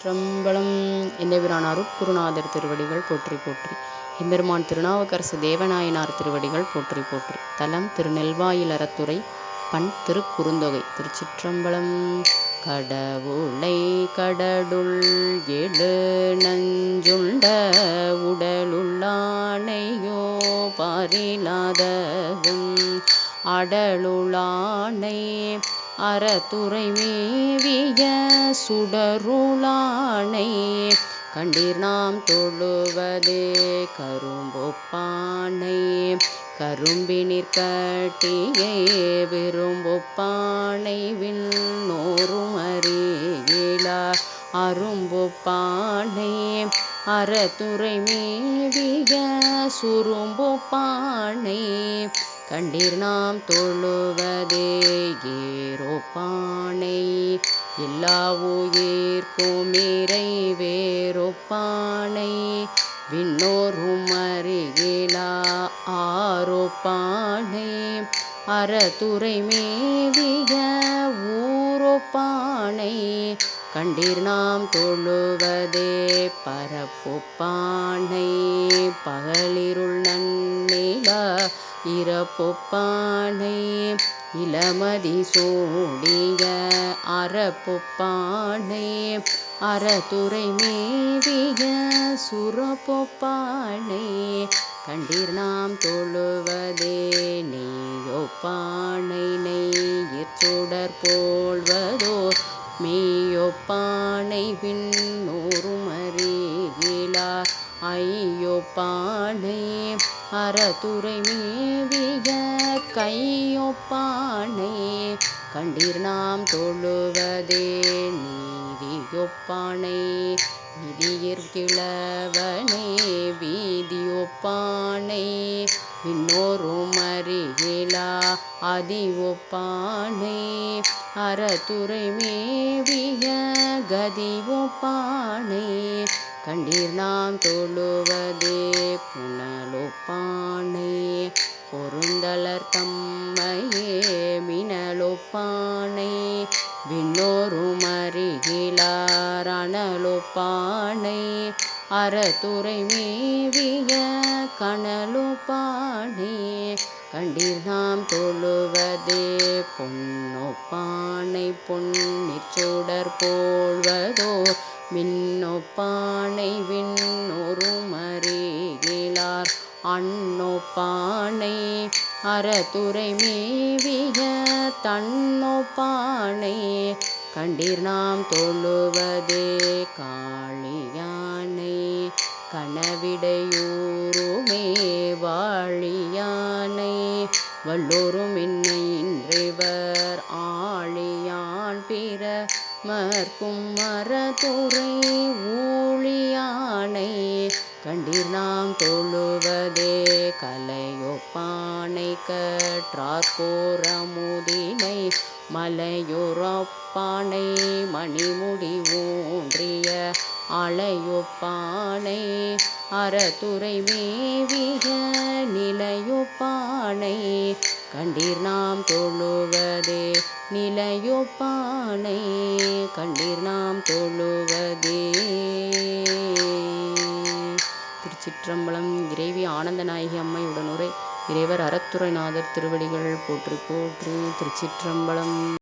திருச்சிற்றம்பலம் எந்தவிரான் அருட்குருநாதர் திருவடிகள் போற்றி போற்றி. எம்பெருமான் திருநாவுக்கரசு தேவநாயனார் திருவடிகள் போற்றி போற்றி. தலம் திருநெல்வாயில் அறத்துறை பண் திருக்குறுந்தொகை. திருச்சிற்றம்பலம் கடவுளை கடடுள் எழு நஞ்சுண்ட உடலுள்ளானையோ பாரிலாதவும் அடலுளானை அறத்துறை மேவிய சுடருளானை கண்டீர் நாம் தொழுவதே கரும்பொப்பானை. கரும்பினிற் கட்டியே விரும்பொப்பானை வில் விண்ணோரும் அறியிலா அரும்பொப்பானை அறத்துறை மேவிய சுரும்பொப்பானை கண்டீர் நாம் தொழுவதே ஏரோப்பானை எல்லா உயிர்க்கும் இறைவேரோப்பானை விண்ணோரும் அருகிலா ஆரோப்பானை அறத்துறை மேவிய ஊரோப்பானை கண்டீர் நாம் தொழுவதே பரப்பொப்பானை பகலிருள் நன்னிலா இறப்பொப்பானை இளமதி சூடிய அறப்பொப்பானை அறத்துறை மேவிய சுரப்பொப்பானை கண்டீர் நாம் தொழுவதே நீயொப்பானை நெய்யிற் சுடர் பின் மெய்யொப்பானை விண்ணோரும் அறிகிலார் ஐயொப்பானை அறத்துறை மேவிய கையொப்பானை கண்டீர் நாம் தொழுவதே நீதியொப்பானை. நிதியிற் கிழவனே வீதியொப்பானை. இன்னொரும் அறிகிலா அதி ஒப்பானை மேவிய கதி கண்டீர் நாம் தொழுவதே புனலொப்பானை பொருந்தலர் தம்மையே மினலொப்பானை விண்ணோரும் அறிகிலார் அறத்துறை மேவிய கனலொப்பானை கண்டீர் நாம் தொழுவதே பொன்னொப்பானை பொன்னிற் சுடர் போல்வதோ மின்னொப்பானை விண்ணோரும் அறிகிலார் அன்னொப்பானை அறத்துறை மேவிய தன்னொப்பானை கண்டீர் நாம் தொழுவதே காளியானை கனவிடையூர் வல்லோரும் இன்றைவர். ஆழியான் பிற மற்கும் மரத்துறை ஊழியானை கண்டீர் நாம் தொழுவதே கலையொப்பானை கற்றார்கோரமுதினை மலையொரப்பானை மணிமுடி ஊன்றிய அலையொப்பானை அறத்துறை மேவிக நிலையொப்பானை கண்டீர் நாம் தொழுவதே நிலையொப்பானை கண்டீர் நாம் தொழுவதே. திருச்சிற்றம்பலம் இறைவி ஆனந்தநாயகி அம்மையுடன் உரை இறைவர் அறத்துறைநாதர் திருவடிகள் போற்றி போற்றி திருச்சிற்றம்பலம்.